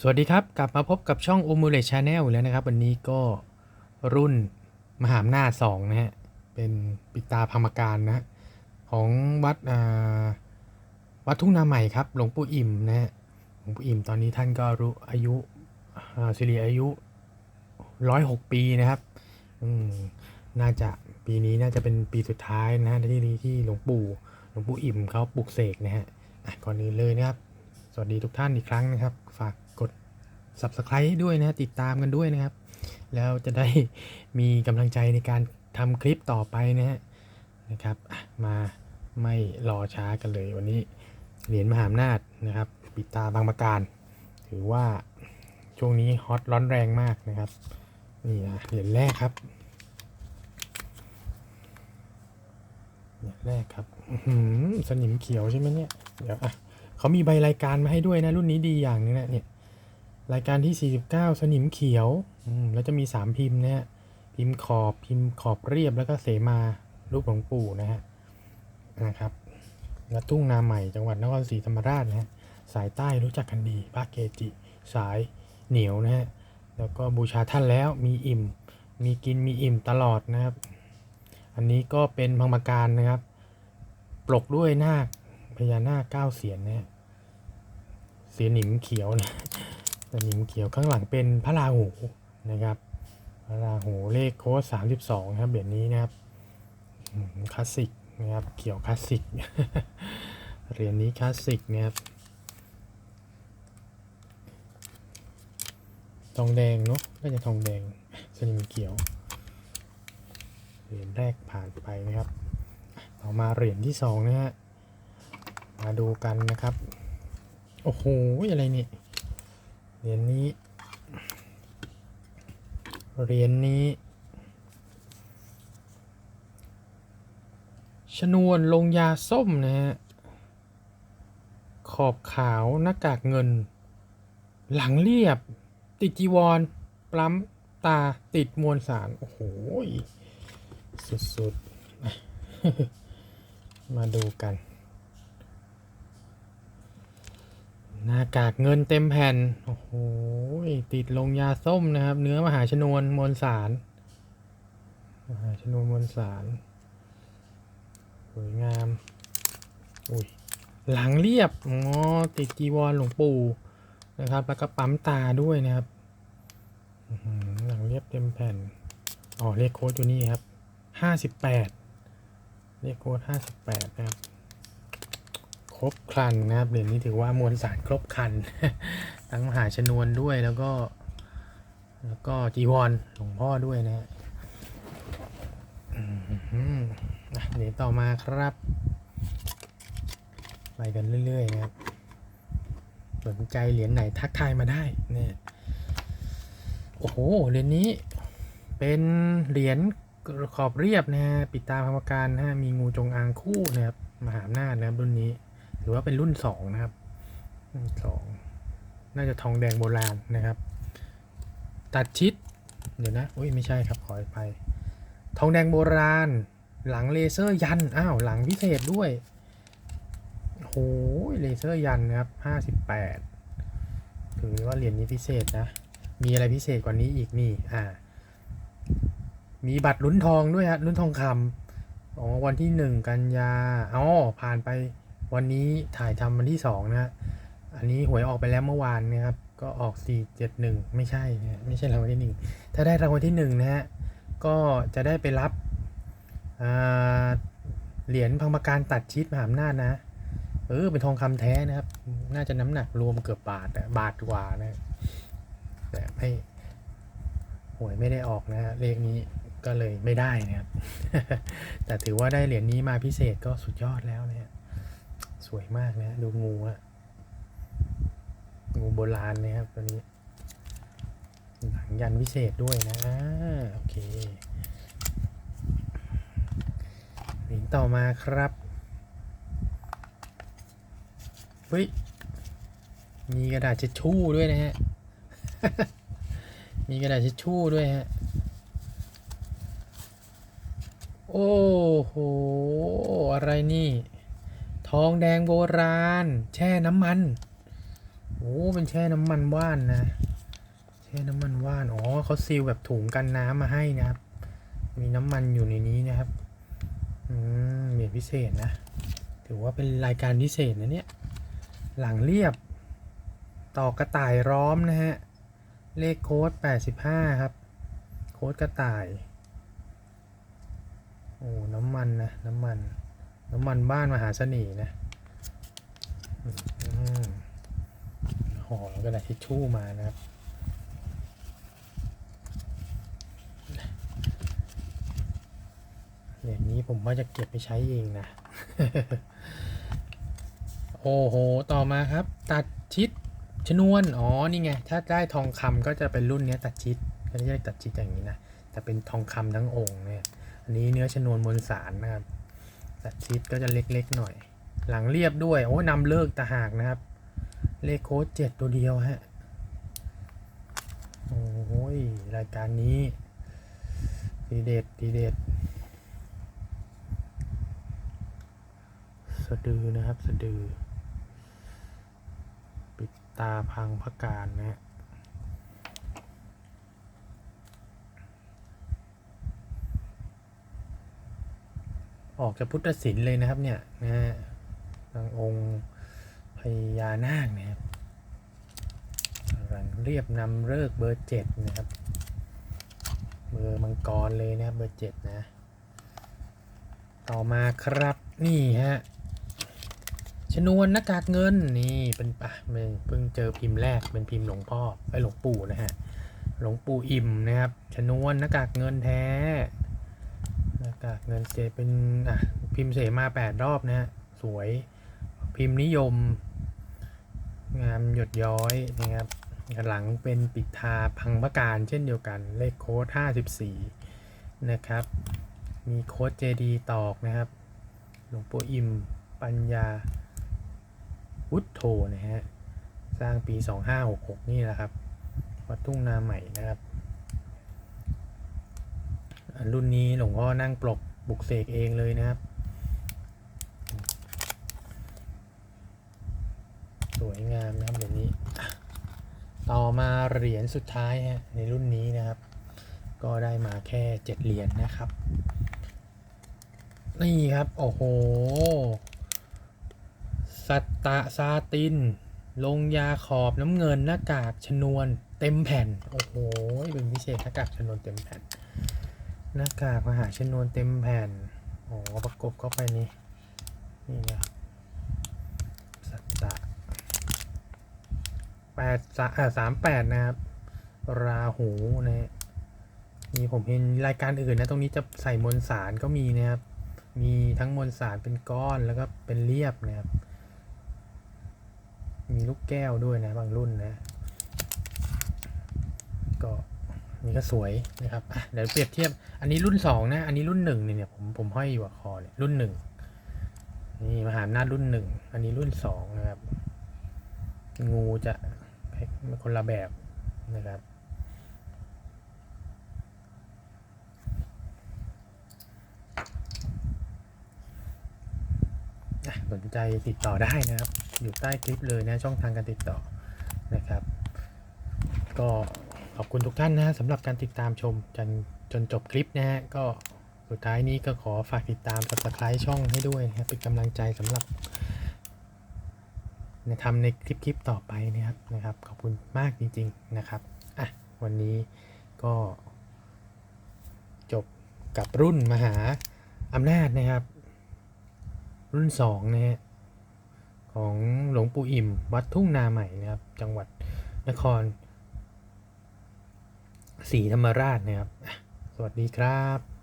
สวัสดีครับ กลับมาพบกับช่อง o m u l e t Channel แล้วนะครับ วันนี้ก็รุ่นมหาอำนาจ2นะฮะ เป็นปิตาพรรมการนะฮะของวัดวัดทุ่งนาใหม่ครับ หลวงปู่อิ่มนะฮะ หลวงปู่อิ่มตอนนี้ท่านก็รู้อายุอ่าสิริอายุ106ปีนะครับน่าจะปีนี้น่าจะเป็นปีสุดท้ายนะฮะที่ที่หลวงปู่หลวงปู่อิ่มเขาปลุกเสกนะฮะก่อนอื่นเลยนะครับ สวัสดีทุกท่านอีกครั้งนะครับ ฝาก subscribe ด้วยนะติดตามกันด้วยนะครับ แล้วจะได้มีกำลังใจในการทำคลิปต่อไปนะฮะนะครับมาไม่รอช้ากันเลยวันนี้เหรียญมหาอำนาจนะครับปิดตาบางประการ ถือว่าช่วงนี้ฮอตร้อนแรงมากนะครับนี่นะเหรียญแรกครับเหรียญแรกครับสนิมเขียวใช่ไหมเนี่ยเดี๋ยวอะเขามีใบรายการมาให้ด้วยนะรุ่นนี้ดีอย่างนึงนะเนี่ย รายการที่ 49 สนิมเขียวอืมแล้วจะมี 3 พิมพ์นะฮะพิมพ์ขอบพิมพ์ขอบเรียบแล้วก็เสมารูปหลวงปู่นะฮะนะครับวัดทุ่งนาใหม่จังหวัดนครศรีธรรมราชนะฮะสายใต้รู้จักกันดีพระเกจิ สายเหนียวนะฮะแล้วก็บูชาท่านแล้วมีอิ่ม มีกินมีอิ่มตลอดนะครับ อันนี้ก็เป็นพังมการนะครับ ปลกด้วยนาคพญานาคเก้าเสียนนะฮะเสียหนิมเขียวนะ แต่หนิมเขียวข้างหลังเป็นพระราหูนะครับพระราหูเลขโค้ดสามสิบสองครับเหรียญนี้นะครับคลาสสิกนะครับเขียวคลาสสิกเหรียญนี้คลาสสิกนะครับทองแดงเนาะน่าจะทองแดงสนิมเขียวเหรียญแรกผ่านไปนะครับต่อมาเหรียญที่สองนะฮะมาดูกันนะครับ โอ้โหอะไรเนี่ย เหรียญนี้ เหรียญนี้ ชนวนลงยาส้มนะฮะ ขอบขาวหน้ากากเงิน หลังเรียบ ติดจีวร ปล้ำตาติดมวลสาร โอ้โห สุดๆ มาดูกัน หน้ากากเงินเต็มแผ่น โอ้โห ติดลงยาส้มนะครับ เนื้อมหาชนวนมวลสาร มหาชนวนมวลสาร สวยงาม อุ้ย หลังเรียบ อ๋อ ติดจีวรหลวงปู่นะครับ แล้วก็ปั๊มตาด้วยนะครับอื้อหือหลังเรียบเต็มแผ่น อ๋อ เลขโค้ดอยู่นี่ครับ ห้าสิบแปด เลขโค้ดห้าสิบแปดนะครับ ครบครันนะครับเหรียญนี้ถือว่ามวลสารครบครัน ทั้งมหาชนวนด้วยแล้วก็ แล้วก็จีวรหลวงพ่อด้วยนะฮะเหรียญต่อมาครับ ไปกันเรื่อย ๆ นะครับ สนใจเหรียญไหนทักทายมาได้เนี่ยโอ้โหเหรียญนี้เป็นเหรียญขอบเรียบนะฮะปิดตาพรรมการนะฮะมีงูจงอางคู่นะครับมหาอำนาจนะครับรุ่นนี้ ถือว่าเป็นรุ่นสองนะครับ รุ่นสองน่าจะทองแดงโบราณนะครับ ตัดชิด เดี๋ยวนะอุ้ยไม่ใช่ครับขอไป ทองแดงโบราณ หลังเลเซอร์ยัน อ้าว หลังพิเศษด้วยโอ้ยเลเซอร์ยันนะครับห้าสิบแปดถือว่าเหรียญนี้พิเศษนะ มีอะไรพิเศษกว่านี้อีกนี่ อ่า มีบัตรลุ้นทองด้วยฮะลุ้นทองคำอ๋อวันที่หนึ่งกันยาอ๋อผ่านไป วันนี้ถ่ายทำวันที่สองนะฮะอันนี้หวยออกไปแล้วเมื่อวานนะครับ ก็ออกสี่เจ็ดหนึ่งไม่ใช่ ไม่ใช่รางวัลที่หนึ่งถ้าได้รางวัลที่หนึ่งนะฮะ ก็จะได้ไปรับเหรียญพังประการตัดชิดมหาอำนาจนะ เออ เป็นทองคำแท้นะครับ น่าจะน้ำหนักรวมเกือบบาทบาทกว่านะ แต่ไม่หวยไม่ได้ออกนะฮะ เลขนี้ก็เลยไม่ได้นะครับ แต่ถือว่าได้เหรียญนี้มาพิเศษก็สุดยอดแล้วนะฮะ สวยมากนะ ดูงูอะงูโบราณนะครับตัวนี้ หลังยันพิเศษด้วยนะ โอเคเหรียญต่อมาครับเฮ้ยมีกระดาษเช็ดชู่ด้วยนะฮะ มีกระดาษเช็ดชู่ด้วยฮะ โอ้โห อะไรนี่ ทองแดงโบราณ แช่น้ำมัน โอ้เป็นแช่น้ำมันว่านนะ แช่น้ำมันว่าน อ๋อเขาซีลแบบถุงกันน้ำมาให้นะครับ มีน้ำมันอยู่ในนี้นะครับ อืมเหรียญพิเศษนะ ถือว่าเป็นรายการพิเศษนะเนี่ย หลังเรียบ ต่อกระต่ายร้อมนะฮะ เลขโค้ด 85 ครับ โค้ดกระต่าย โอ้ น้ำมันนะ น้ำมัน น้ำมันบ้านมหาเสน่ห์นะอืมห่อกระดาษทิชชู่มานะครับเหรียญนี้ผมว่าจะเก็บไปใช้เองนะ โอ้โห ต่อมาครับ ตัดชิดชนวน อ๋อ นี่ไง ถ้าได้ทองคำก็จะเป็นรุ่นนี้ตัดชิดก็จะได้ตัดชิดอย่างนี้นะ แต่เป็นทองคำทั้งองค์เนี่ย อันนี้เนื้อชนวนมวลสารนะครับ ตัดชิดก็จะเล็กๆหน่อย หลังเรียบด้วย โอ้นำเลิกตะหากนะครับ เลขโค้ดเจ็ดตัวเดียวฮะ โอ้ย รายการนี้ ดีเด็ดดีเด็ดสะดือนะครับ สะดือ ปิดตาพังพระการนะฮะ ออกจากพุทธศิลป์เลยนะครับเนี่ยนะฮะองค์พญานาคนะครับหลังเรียบนำเลิกเบอร์เจ็ดนะครับเบอร์มังกรเลยนะเบอร์เจ็ดนะ ต่อมาครับนี่ฮะชนวนหน้ากากเงินนี่เป็นปะเพิ่งเพิ่งเจอพิมพ์แรกเป็นพิมพ์หลวงพ่อไอหลวงปู่นะฮะหลวงปู่อิ่มนะครับชนวนหน้ากากเงินแท้ หน้ากเงินเจเป็นอะพิมพ์เสมาแปดรอบนะฮะสวยพิมพ์นิยม งามหยดย้อยนะครับหลังเป็นปิดทาพังประการเช่นเดียวกัน เลขโค้ด54 นะครับ มีโค้ด JD ตอกนะครับ หลวงปู่อิม ปัญญาวุฒโธนะฮะ สร้างปี 2566 นี่แหละครับ วัดทุ่งนาใหม่นะครับ รุ่นนี้หลวงพ่อนั่งปลกบุกเสกเองเลยนะครับ สวยงามนะครับเดี๋ยวนี้ ต่อมาเหรียญสุดท้ายฮะในรุ่นนี้นะครับ ก็ได้มาแค่7เหรียญนะครับ นี่ครับ โอ้โหสัตตะซาติน ลงยาขอบน้ำเงินหน้ากากชนวนเต็มแผ่น โอ้โห เป็นพิเศษหน้ากากชนวนเต็มแผ่น หน้ากากมหาชนวนเต็มแผ่นโอ้ประกบเข้าไปนี่ นี่นะสัตตะแปดสาอ่าสามแปดนะครับ ราหูนะฮะนี่ผมเห็นรายการอื่นนะ ตรงนี้จะใส่มวลสารก็มีนะครับ มีทั้งมวลสารเป็นก้อนแล้วก็เป็นเรียบนะครับ มีลูกแก้วด้วยนะบางรุ่นนะ ก็ นี่ก็สวยนะครับเดี๋ยวเปรียบเทียบ อันนี้รุ่นสองนะ อันนี้รุ่นหนึ่งเนี่ยผมผมห้อยอยู่กับคอเนี่ยรุ่นหนึ่งนี่มหาอำนาจรุ่นหนึ่ง อันนี้รุ่นสองนะครับ งูจะคนละแบบนะครับสนใจติดต่อได้นะครับ อยู่ใต้คลิปเลยนะช่องทางการติดต่อนะครับ ก็ ขอบคุณทุกท่านนะสำหรับการติดตามชมจนจนจบคลิปนะฮะก็สุดท้ายนี้ก็ขอฝากติดตาม subscribe ช่องให้ด้วยนะครับเป็นกำลังใจสำหรับในทำในคลิปคลิปต่อไปนะครับนะครับ ขอบคุณมากจริง ๆนะครับอะวันนี้ก็จบกับรุ่นมหาอำนาจนะครับ รุ่นสองนะฮะของหลวงปู่อิ่ม วัดทุ่งนาใหม่นะครับ จังหวัดนคร ศรีธรรมราชนะครับ สวัสดีครับ